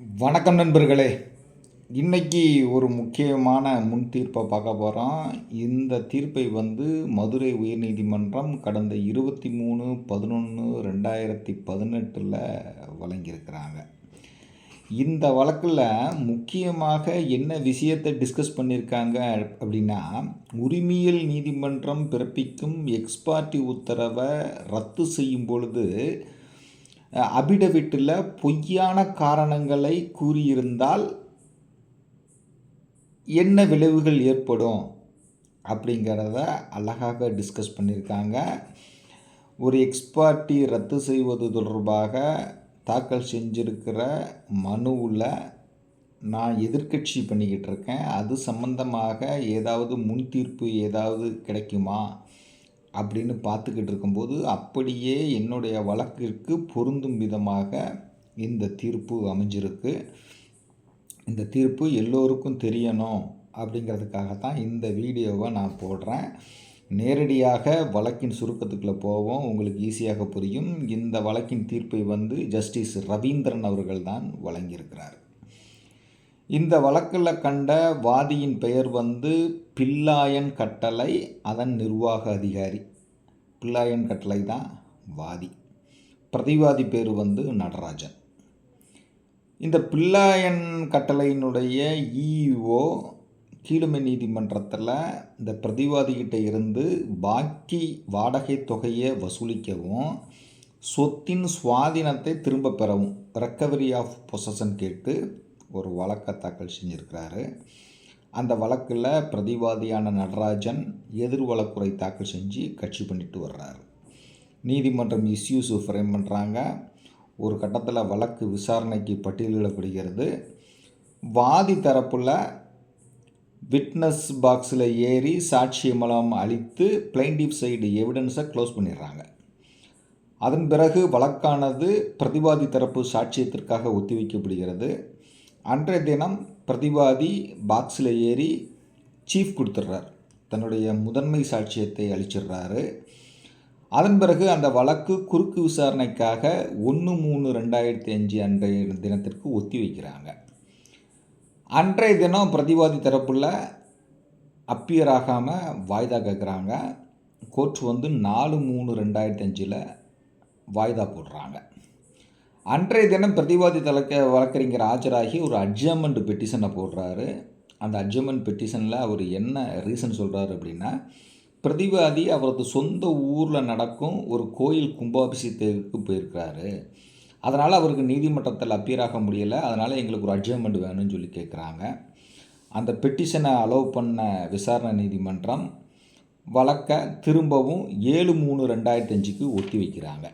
வணக்கம் நண்பர்களே. இன்னைக்கு ஒரு முக்கியமான முன் தீர்ப்பை பார்க்க போகிறோம் இந்த தீர்ப்பை வந்து மதுரை உயர்நீதிமன்றம் கடந்த இருபத்தி மூணு பதினொன்று ரெண்டாயிரத்தி பதினெட்டில் வழங்கியிருக்கிறாங்க. இந்த வழக்கில் முக்கியமாக என்ன விஷயத்தை டிஸ்கஸ் பண்ணியிருக்காங்க அப்படின்னா உரிமையல் நீதிமன்றம் பிறப்பிக்கும் எக்ஸ்பார்ட்டி உத்தரவை ரத்து செய்யும் பொழுது அபிடவிட்டில் பொய்யான காரணங்களை கூறியிருந்தால் என்ன விளைவுகள் ஏற்படும் அப்படிங்கிறத அழகாக டிஸ்கஸ் பண்ணியிருக்காங்க. ஒரு எக்ஸ்பார்ட்டி ரத்து செய்வது தொடர்பாக தாக்கல் செஞ்சிருக்கிற மனுவில் நான் எதிர்க்கட்சி பண்ணிக்கிட்டு இருக்கேன். அது சம்பந்தமாக ஏதாவது முன் தீர்ப்பு ஏதாவது கிடைக்குமா? அப்படின்னு பார்த்துக்கிட்டு இருக்கும்போது அப்படியே என்னுடைய வழக்கிற்கு பொருந்தும் விதமாக இந்த தீர்ப்பு அமைஞ்சிருக்கு. இந்த தீர்ப்பு எல்லோருக்கும் தெரியணும் அப்படிங்கிறதுக்காக தான் இந்த வீடியோவை நான் போடுறேன். நேரடியாக வழக்கின் சுருக்கத்துக்குள்ளே போவோம். உங்களுக்கு ஈஸியாக புரியும். இந்த வழக்கின் தீர்ப்பை வந்து ஜஸ்டிஸ் ரவீந்திரன் அவர்கள் தான் வழங்கியிருக்கிறார். இந்த வழக்கில் கண்ட வாதியின் பெயர் வந்து பில்லாயன் கட்டளை அதன் நிர்வாக அதிகாரி. பில்லாயன் கட்டளை தான் வாதி. பிரதிவாதி பேர் வந்து நடராஜன். இந்த பில்லாயன் கட்டளையினுடைய இஓ கீழுமை நீதிமன்றத்தில் இந்த பிரதிவாதிகிட்ட இருந்து பாக்கி வாடகை தொகையை வசூலிக்கவும் சொத்தின் சுவாதீனத்தை திரும்ப பெறவும் ரெக்கவரி ஆஃப் பொசஷன் கேட்டு ஒரு வழக்கை தாக்கல் செஞ்சுருக்கிறாரு. அந்த வழக்கில் பிரதிவாதியான நடராஜன் எதிர் வழக்குறை தாக்கல் செஞ்சு கட்சி பண்ணிட்டு வர்றாரு. நீதிமன்றம் இஸ்யூஸ் ஃப்ரேம் பண்ணுறாங்க ஒரு கட்டத்தில் வழக்கு விசாரணைக்கு பட்டியலிடப்படுகிறது. வாதி தரப்பில் விட்னஸ் பாக்ஸில் ஏறி சாட்சியமலம் அளித்து பிளைண்டிப் சைடு எவிடன்ஸை க்ளோஸ் பண்ணிடுறாங்க. அதன் பிறகு வழக்கானது பிரதிவாதி தரப்பு சாட்சியத்திற்காக ஒத்திவைக்கப்படுகிறது. அன்றைய தினம் பிரதிவாதி பாக்ஸில் ஏறி சீஃப் கொடுத்துட்றார் தன்னுடைய முதன்மை சாட்சியத்தை அளிச்சிடுறாரு அதன் பிறகு அந்த வழக்கு குறுக்கு விசாரணைக்காக ஒன்று மூணு ரெண்டாயிரத்தி அஞ்சு அன்றைய தினத்திற்கு ஒத்தி வைக்கிறாங்க. அன்றைய தினம் பிரதிவாதி தரப்பில் அப்பியர் ஆகாமல் வாய்தா கேட்குறாங்க கோர்ட் வந்து நாலு மூணு ரெண்டாயிரத்தி அஞ்சில் வாய்தா போடுறாங்க. அன்றைய தினம் பிரதிவாதி தலைக்க வழக்கறிஞர் ஆஜராகி ஒரு அட்ஜமெண்ட் பெட்டிஷனை போடுறாரு. அந்த அட்ஜமெண்ட் பெட்டிஷனில் அவர் என்ன ரீசன் சொல்கிறாரு அப்படின்னா பிரதிவாதி அவரது சொந்த ஊரில் நடக்கும் ஒரு கோயில் கும்பாபிஷேகத்துக்கு போயிருக்கிறாரு. அதனால் அவருக்கு நீதிமன்றத்தில் அப்பீராக முடியலை. அதனால் எங்களுக்கு ஒரு அட்ஜமெண்ட் வேணும்னு சொல்லி கேட்குறாங்க அந்த பெட்டிஷனை அலோவ் பண்ண விசாரணை நீதிமன்றம் வழக்க திரும்பவும் ஏழு மூணு ரெண்டாயிரத்தஞ்சுக்கு ஒத்தி வைக்கிறாங்க.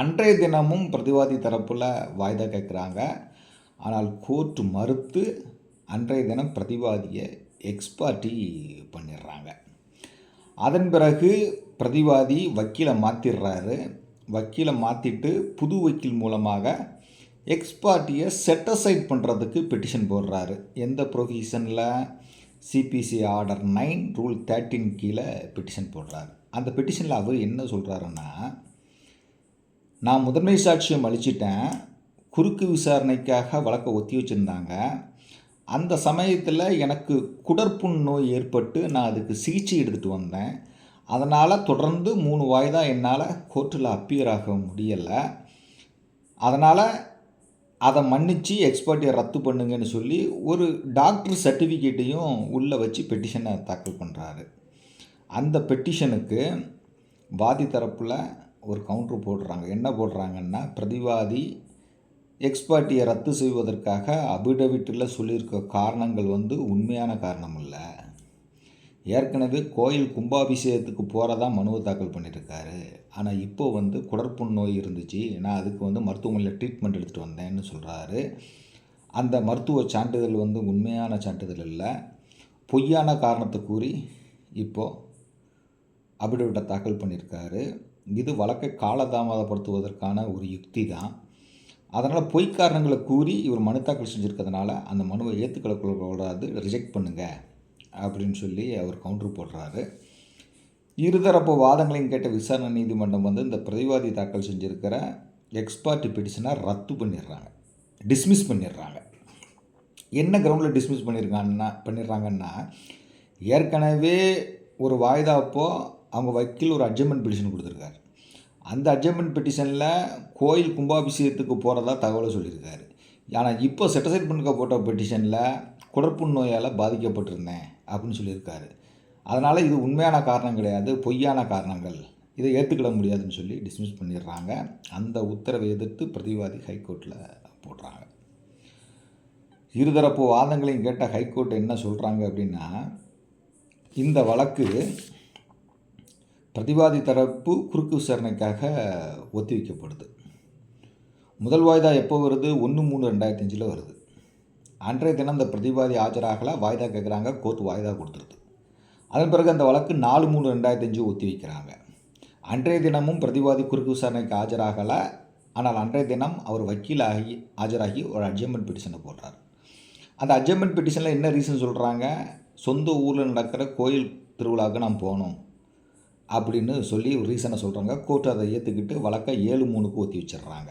அன்றைய தினமும் பிரதிவாதி தரப்பில் வாய்தா கேட்குறாங்க ஆனால் கோர்ட்டு மறுத்து அன்றைய தினம் பிரதிவாதியை எக்ஸ்பார்ட்டி பண்ணிடுறாங்க. அதன் பிறகு பிரதிவாதி வக்கீலை மாற்றிடுறாரு வக்கீலை மாற்றிட்டு புது வக்கீல் மூலமாக எக்ஸ்பார்ட்டியை செட்டசைட் பண்ணுறதுக்கு பெட்டிஷன் போடுறாரு. எந்த ப்ரொவிஷனில் CPC order nine rule thirteen கீழே பெட்டிஷன் போடுறாரு. அந்த பெட்டிஷனில் அவர் என்ன சொல்கிறாருன்னா நான் முதன்மை சாட்சியம் அளிச்சிட்டேன். குறுக்கு விசாரணைக்காக வழக்கை ஒத்தி வச்சுருந்தாங்க. அந்த சமயத்தில் எனக்கு குடற்புண் நோய் ஏற்பட்டு நான் அதுக்கு சிகிச்சை எடுத்துகிட்டு வந்தேன். அதனால் தொடர்ந்து மூணு வாய்தான் என்னால் கோர்ட்டில் அப்பியர் ஆக முடியலை. அதனால் அதை மன்னித்து எக்ஸ்பர்ட்டியை ரத்து பண்ணுங்கன்னு சொல்லி ஒரு டாக்டர் சர்டிஃபிகேட்டையும் உள்ளே வச்சு பெட்டிஷனை தாக்கல் பண்ணுறாரு அந்த பெட்டிஷனுக்கு வாதி தரப்பில் ஒரு கவுண்ட்ரு போடுறாங்க. என்ன போடுறாங்கன்னா பிரதிவாதி எக்ஸ்பார்ட்டியை ரத்து செய்வதற்காக அபிடவிட்டில் சொல்லியிருக்க காரணங்கள் வந்து உண்மையான காரணம் இல்லை. ஏற்கனவே கோயில் கும்பாபிஷேகத்துக்கு போகிறதா மனுவை தாக்கல் பண்ணியிருக்காரு ஆனால் இப்போ வந்து குடற்புண் நோய் இருந்துச்சு. நான் அதுக்கு வந்து மருத்துவமனையில் ட்ரீட்மெண்ட் எடுத்துகிட்டு வந்தேன்னு சொல்கிறாரு அந்த மருத்துவ சான்றிதழ் வந்து உண்மையான சான்றிதழ் இல்லை. பொய்யான காரணத்தை கூறி இப்போது அபிடவிட்டை தாக்கல் பண்ணியிருக்காரு இது வழக்கை காலதாமதப்படுத்துவதற்கான ஒரு யுக்தி தான். அதனால் பொய் காரணங்களை கூறி இவர் மனு தாக்கல் செஞ்சுருக்கிறதுனால அந்த மனுவை ஏற்றுக்கொள்ளக்கூடாது ரிஜெக்ட் பண்ணுங்கள் அப்படின்னு சொல்லி அவர் கவுண்ட்ரு போடுறாரு. இருதரப்பு வாதங்களையும் கேட்ட விசாரணை நீதிமன்றம் வந்து இந்த பிரதிவாதி தாக்கல் செஞ்சுருக்கிற எக்ஸ்பார்ட்டி பெட்டிஷனை ரத்து பண்ணிடுறாங்க. டிஸ்மிஸ் பண்ணிடுறாங்க. என்ன கிரவுண்டில் டிஸ்மிஸ் பண்ணியிருக்காங்கன்னா பண்ணிடுறாங்கன்னா ஏற்கனவே ஒரு வாய்தாப்போ அவங்க வக்கீல் ஒரு அட்ஜமெண்ட் பெட்டிஷன் கொடுத்துருக்காரு. அந்த அட்ஜமெண்ட் பெட்டிஷனில் கோயில் கும்பாபிஷேகத்துக்கு போகிறதா தகவலை சொல்லியிருக்காரு. ஆனால் இப்போ செட்டசைட் பண்ணுக்க போட்ட பெட்டிஷனில் குடற்புண் நோயால் பாதிக்கப்பட்டிருந்தேன் அப்படின்னு சொல்லியிருக்காரு. அதனால் இது உண்மையான காரணம் கிடையாது பொய்யான காரணங்கள். இதை ஏற்றுக்கிட முடியாதுன்னு சொல்லி டிஸ்மிஸ் பண்ணிடுறாங்க. அந்த உத்தரவை எதிர்த்து பிரதிவாதி ஹைகோர்ட்டில் போடுறாங்க. இருதரப்பு வாதங்களையும் கேட்ட ஹைகோர்ட் என்ன சொல்கிறாங்க அப்படின்னா இந்த வழக்கு பிரதிவாதி தரப்பு குறுக்கு விசாரணைக்காக ஒத்திவைக்கப்படுது. முதல் வாய்தா எப்போ வருது? ஒன்று மூணு ரெண்டாயிரத்தி அஞ்சில் வருது. அன்றைய தினம் இந்த பிரதிவாதி ஆஜராகலை? வாய்தா கேட்குறாங்க கோர்ட் வாய்தா கொடுத்துருது. அதன் பிறகு அந்த வழக்கு நாலு மூணு ரெண்டாயிரத்தி அஞ்சு ஒத்தி வைக்கிறாங்க அன்றைய தினமும் பிரதிவாதி குறுக்கு விசாரணைக்கு ஆஜராகலை? ஆனால் அன்றைய தினம் அவர் வக்கீலாகி ஆஜராகி ஒரு அட்ஜமெண்ட் பெட்டிஷனை போடுறார். அந்த அட்ஜமெண்ட் பெட்டிஷனில் என்ன ரீசன் சொல்கிறாங்க சொந்த ஊரில் நடக்கிற கோயில் திருவிழாவுக்கு நான் போகணும். அப்படின்னு சொல்லி ஒரு ரீசனை சொல்கிறாங்க கோர்ட் அதை ஏற்றுக்கிட்டு வழக்கை ஏழு மூணுக்கு ஒத்தி வச்சிடுறாங்க.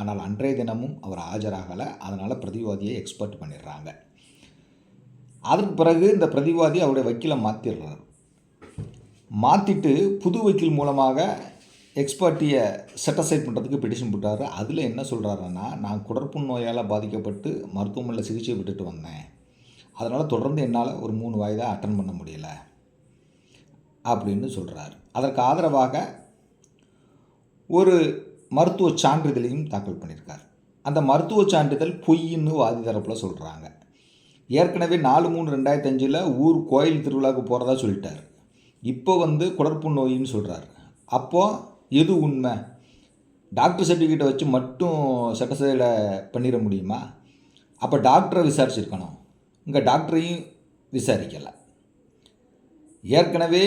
ஆனால் அன்றைய தினமும் அவர் ஆஜராகலை. அதனால் பிரதிவாதியை எக்ஸ்பர்ட் பண்ணிடுறாங்க. அதற்கு பிறகு இந்த பிரதிவாதி அவருடைய வக்கீலை மாற்றிடுறாரு மாற்றிட்டு புது வக்கீல் மூலமாக எக்ஸ்பர்ட்டியை செட்டசைட் பண்ணுறதுக்கு பெட்டிஷன் போட்டார். அதில் என்ன சொல்கிறாருன்னா நான் குடற்புண் நோயால் பாதிக்கப்பட்டு மருத்துவமனையில் சிகிச்சை விட்டுட்டு வந்தேன். அதனால் தொடர்ந்து என்னால் ஒரு மூணு வயதாக அட்டன் பண்ண முடியலை. அப்படின்னு சொல்கிறார் அதற்கு ஆதரவாக ஒரு மருத்துவ சான்றிதழையும் தாக்கல் பண்ணியிருக்கார். அந்த மருத்துவ சான்றிதழ் பொய்ன்னு வாதி தரப்பில் சொல்கிறாங்க ஏற்கனவே நாலு மூணு ரெண்டாயிரத்தி அஞ்சில் ஊர் கோயில் திருவிழாவுக்கு போகிறதா சொல்லிட்டார். இப்போ வந்து குடற்புண் நோயின்னு சொல்கிறார் அப்போது எது உண்மை? டாக்டர் சர்டிஃபிகேட்டை வச்சு மட்டும் சட்டசபையில் பண்ணிட முடியுமா? அப்போ டாக்டரை விசாரிச்சிருக்கணும். இங்கே டாக்டரையும் விசாரிக்கலை. ஏற்கனவே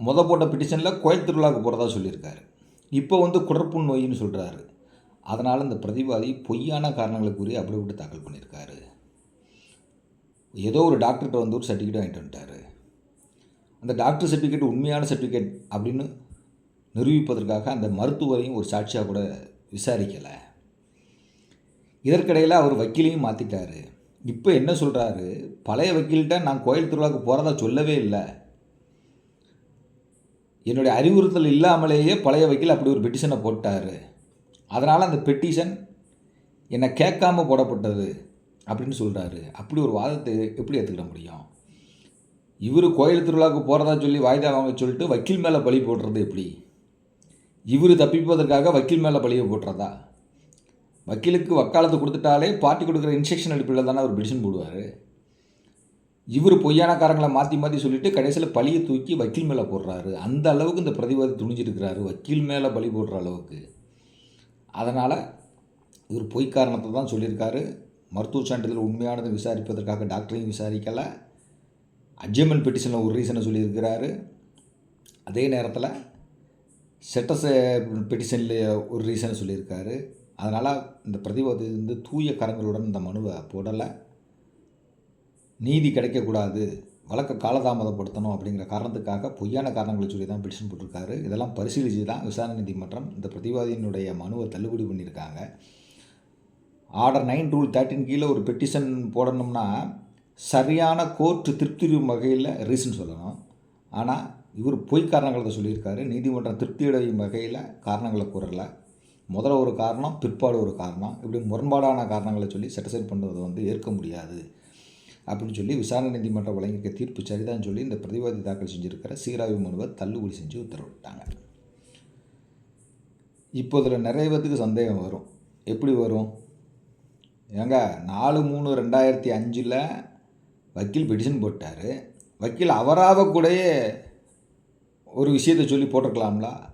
முத போட்ட பிட்டிஷனில் கோயில் திருவிழாவுக்கு போகிறதா சொல்லியிருக்காரு. இப்போ வந்து குடற்புண் நோயின்னு சொல்கிறாரு அதனால் இந்த பிரதிவாதி பொய்யான காரணங்களை கூறி அப்படி விட்டு தாக்கல் பண்ணியிருக்காரு. ஏதோ ஒரு டாக்டர்கிட்ட வந்து ஒரு சர்டிஃபிகேட் வாங்கிட்டு வந்துட்டார். அந்த டாக்டர் சர்டிஃபிகேட் உண்மையான சர்டிஃபிகேட் அப்படின்னு நிரூபிப்பதற்காக அந்த மருத்துவரையும் ஒரு சாட்சியாக கூட விசாரிக்கலை. இதற்கிடையில் அவர் வக்கீலையும் மாற்றிட்டார் இப்போ என்ன சொல்கிறாரு பழைய வக்கீல்கிட்ட நான் கோயில் திருவிழாவுக்கு போகிறதா சொல்லவே இல்லை. என்னுடைய அறிவுறுத்தல் இல்லாமலேயே பழைய வக்கீல் அப்படி ஒரு பெட்டிஷனை போட்டார். அதனால் அந்த பெட்டிஷன் என்னை கேட்காம போடப்பட்டது அப்படின்னு சொல்கிறாரு அப்படி ஒரு வாதத்தை எப்படி ஏற்றுக்கிட முடியும்? இவர் கோயில் திருவிழாவுக்கு போகிறதா சொல்லி வாய்தா வாங்க சொல்லிட்டு வக்கீல் மேலே பழி போடுறது எப்படி? இவர் தப்பிப்பதற்காக வக்கீல் மேலே பழியை போட்டுறதா வக்கீலுக்கு வக்காலத்து கொடுத்துட்டாலே பார்ட்டி கொடுக்குற இன்ஸ்ட்ரக்ஷன் அடிப்படையில் தானே அவர் பிடிஷன் போடுவார். இவர் பொய்யான காரங்களை மாற்றி மாற்றி சொல்லிவிட்டு கடைசியில் பழியை தூக்கி வக்கீல் மேலே போடுறாரு. அந்த அளவுக்கு இந்த பிரதிவாதி துணிஞ்சிருக்கிறாரு. வக்கீல் மேலே பழி போடுற அளவுக்கு. அதனால் இவர் பொய் காரணத்தை தான் சொல்லியிருக்காரு. மருத்துவ சான்றிதழ் உண்மையானதை விசாரிப்பதற்காக டாக்டரையும் விசாரிக்கலை. அட்ஜமெண்ட் பெட்டிஷனில் ஒரு ரீசனை சொல்லியிருக்கிறாரு. அதே நேரத்தில் செட்டஸ் பெட்டிஷனில் ஒரு ரீசனை சொல்லியிருக்காரு. அதனால் இந்த பிரதிவாதி வந்து தூய கரங்களுடன் இந்த மனுவை போடலை. நீதி கிடைக்கக்கூடாது வழக்கை காலதாமதப்படுத்தணும் அப்படிங்கிற காரணத்துக்காக பொய்யான காரணங்களை சொல்லி தான் பெட்டிஷன் போட்டிருக்காரு. இதெல்லாம் பரிசீலித்து தான் விசாரணை நீதிமன்றம் இந்த பிரதிவாதியினுடைய மனுவை தள்ளுபடி பண்ணியிருக்காங்க. ஆர்டர் நைன் ரூல் தேர்ட்டின் கீழே ஒரு பெட்டிஷன் போடணும்னா சரியான கோர்ட்டு திருப்தி வகையில் ரீசன் சொல்லணும். ஆனால் இவர் பொய் காரணங்களை சொல்லியிருக்காரு. நீதிமன்றம் திருப்தி அடையும் வகையில் காரணங்களை கூறலை. முதல்ல ஒரு காரணம் பிற்பாடு ஒரு காரணம். இப்படி முரண்பாடான காரணங்களை சொல்லி செட்டிசைட் பண்ணுறது வந்து ஏற்க முடியாது. அப்படின்னு சொல்லி விசாரணை நீதிமன்றம் வழங்கியிருக்க தீர்ப்பு சரிதான் சொல்லி இந்த பிரதிவாதி தாக்கல் செஞ்சுருக்கிற சீராய்வு மனுவை தள்ளுபடி செஞ்சு உத்தரவிட்டாங்க. இப்போ இதில் நிறைய பேத்துக்கு சந்தேகம் வரும். எப்படி வரும்? ஏங்க நாலு மூணு ரெண்டாயிரத்தி அஞ்சில் வக்கீல் பெட்டிஷன் போட்டார். வக்கீல் அவராக கூடயே ஒரு விஷயத்தை சொல்லி போட்டிருக்கலாம்ல?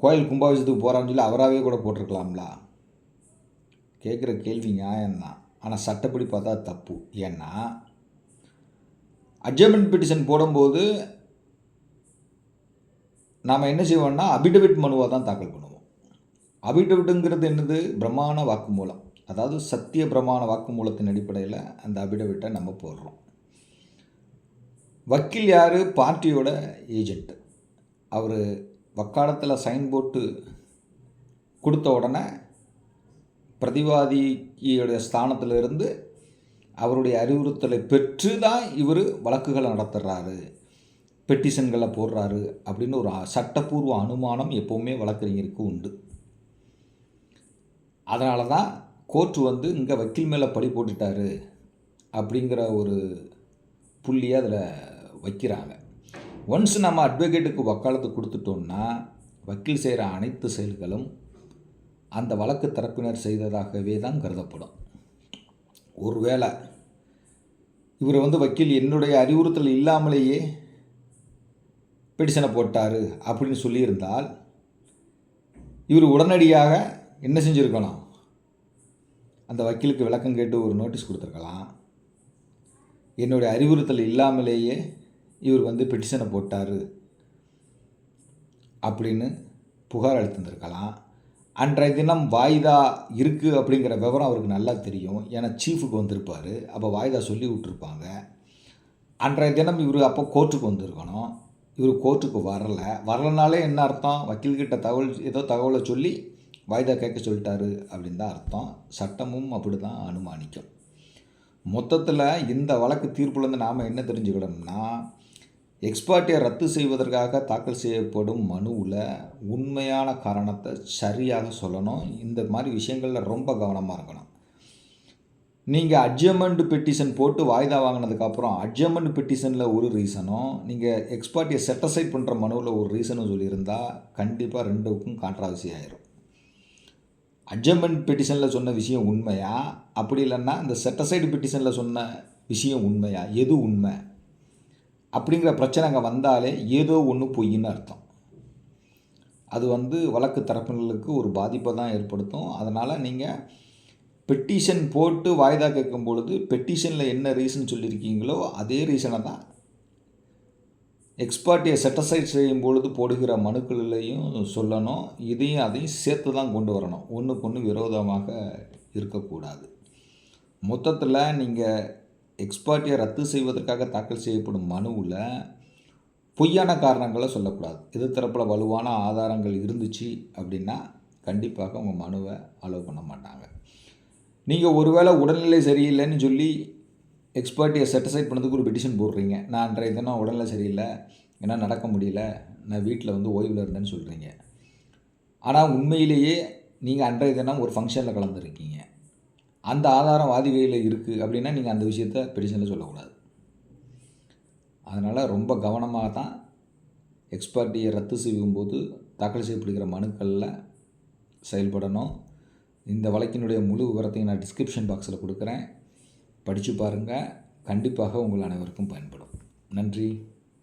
கோயில் கும்பாபிஷத்துக்கு போகிறான்னு சொல்லி அவராகவே கூட போட்டிருக்கலாம்ல? கேட்குற கேள்வி நியாயம்தான். ஆனால் சட்டப்படி பார்த்தா தப்பு. ஏன்னா அட்ஜமெண்ட் பெட்டிஷன் போடும்போது நாம் என்ன செய்வோம்னா அபிடவிட் மனுவாக தான் தாக்கல் பண்ணுவோம். அபிடவிட்டுங்கிறது என்னது? பிரமாண வாக்குமூலம். அதாவது சத்திய பிரமாண வாக்குமூலத்தின் அடிப்படையில் அந்த அபிடவிட்டை நம்ம போடுறோம். வக்கீல் யார்? பார்ட்டியோட ஏஜென்ட்டு அவர் வக்காலத்தில் சைன் போட்டு கொடுத்த உடனே பிரதிவாதியுடைய ஸ்தானத்திலிருந்து அவருடைய அறிவுறுத்தலை பெற்று தான் இவர் வழக்குகளை நடத்துகிறாரு பெட்டிஷன்களை போடுறாரு அப்படின்னு ஒரு சட்டப்பூர்வ அனுமானம் எப்போவுமே வழக்கறிஞருக்கு உண்டு. அதனால தான் கோர்ட்டு வந்து இங்கே வக்கீல் மேலே பழி போட்டுட்டாரு அப்படிங்கிற ஒரு புள்ளியை அதில் வைக்கிறாங்க. ஒன்ஸ் நம்ம அட்வொகேட்டுக்கு வக்காலத்து கொடுத்துட்டோம்னா வக்கீல் செய்கிற அனைத்து செயல்களும் அந்த வழக்கு தரப்பினர் செய்ததாகவே தான் கருதப்படும். ஒருவேளை இவர் வந்து வக்கீல் என்னுடைய அறிவுறுத்தல் இல்லாமலேயே பெடிஷனை போட்டார் அப்படின்னு சொல்லியிருந்தால் இவர் உடனடியாக என்ன செஞ்சுருக்கணும் அந்த வக்கீலுக்கு விளக்கம் கேட்டு ஒரு நோட்டீஸ் கொடுத்துருக்கலாம். என்னுடைய அறிவுறுத்தல் இல்லாமலேயே இவர் வந்து பெட்டிஷனை போட்டார். அப்படின்னு புகார் அளித்திருந்திருக்கலாம். அன்றைய தினம் வாய்தா இருக்குது அப்படிங்கிற விவரம் அவருக்கு நல்லா தெரியும். ஏன்னா சீஃபுக்கு வந்திருப்பார். அப்போ வாய்தா சொல்லி விட்ருப்பாங்க அன்றைய தினம் இவர் அப்போ கோர்ட்டுக்கு வந்திருக்கணும். இவர் கோர்ட்டுக்கு வரலை. வரலனாலே என்ன அர்த்தம்? வக்கீல்கிட்ட தகவல் ஏதோ தகவலை சொல்லி வாய்தா கேட்க சொல்லிட்டாரு அப்படின்னு தான் அர்த்தம். சட்டமும் அப்படி தான் அனுமானிக்கும். மொத்தத்தில் இந்த வழக்கு தீர்ப்புலேருந்து நாம் என்ன தெரிஞ்சுக்கணும்னா எக்ஸ்பார்ட்டியை ரத்து செய்வதற்காக தாக்கல் செய்யப்படும் மனுவில் உண்மையான காரணத்தை சரியாக சொல்லணும். இந்த மாதிரி விஷயங்களில் ரொம்ப கவனமாக இருக்கணும். நீங்கள் அட்ஜமெண்ட் பெட்டிஷன் போட்டு வாய்தா வாங்கினதுக்கப்புறம் அட்ஜமெண்ட் பெட்டிஷனில் ஒரு ரீசனும் நீங்கள் எக்ஸ்பார்ட்டியை செட்டசைட் பண்ணுற மனுவில் ஒரு ரீசனும் சொல்லியிருந்தால் கண்டிப்பாக ரெண்டுக்கும் கான்ட்ராவர்சி ஆயிரும். அட்ஜமெண்ட் பெட்டிஷனில் சொன்ன விஷயம் உண்மையா? அப்படி இல்லைன்னா இந்த செட்டசைடு பெட்டிஷனில் சொன்ன விஷயம் உண்மையா? எது உண்மை? அப்படிங்கிற பிரச்சனை அங்கே வந்தாலே ஏதோ ஒன்று பொய்ன்னு அர்த்தம். அது வந்து வழக்கு தரப்பினர்களுக்கு ஒரு பாதிப்பை தான் ஏற்படுத்தும். அதனால் நீங்கள் பெட்டிஷன் போட்டு வாய்தா கேட்கும் பொழுது பெட்டிஷனில் என்ன ரீசன் சொல்லியிருக்கீங்களோ அதே ரீசனை தான் எக்ஸ்பர்ட்டியை செட்டசைட் செய்யும் பொழுது போடுகிற மனுக்களையும் சொல்லணும். இதையும் அதையும் சேர்த்து தான் கொண்டு வரணும். ஒன்றுக்கு ஒன்று விரோதமாக இருக்கக்கூடாது. மொத்தத்தில் நீங்கள் எக்ஸ்பார்ட்டியை ரத்து செய்வதற்காக தாக்கல் செய்யப்படும் மனுவில் பொய்யான காரணங்களை சொல்லக்கூடாது. எதிர்த்தரப்பில் வலுவான ஆதாரங்கள் இருந்துச்சு அப்படின்னா கண்டிப்பாக உங்கள் மனுவை அலோவ் பண்ண மாட்டாங்க. நீங்கள் ஒருவேளை உடல்நிலை சரியில்லைன்னு சொல்லி எக்ஸ்பர்ட்டியை செட்டிசைட் பண்ணதுக்கு ஒரு பெட்டிஷன் போடுறீங்க. நான் அன்றைய தினம் உடல்நிலை சரியில்லை ஏன்னா நடக்க முடியல நான் வீட்டில் வந்து ஓய்வில் இருந்தேன்னு சொல்கிறீங்க ஆனால் உண்மையிலேயே நீங்கள் அன்றைய தினம் ஒரு ஃபங்க்ஷனில் கலந்துருக்கீங்க. அந்த ஆதாரம் வாதிகையில் இருக்குது அப்படின்னா நீங்கள் அந்த விஷயத்த பெட்டிஷனில் சொல்லக்கூடாது. அதனால் ரொம்ப கவனமாக தான் எக்ஸ்பர்ட்டியை ரத்து செய்யும்போது தாக்கல் செய்யப்படுகிற மனுக்களில் செயல்படணும். இந்த வழக்கினுடைய முழு விவரத்தையும் நான் டிஸ்கிரிப்ஷன் பாக்ஸில் கொடுக்குறேன். படித்து பாருங்கள் கண்டிப்பாக உங்கள் அனைவருக்கும் பயன்படும். நன்றி.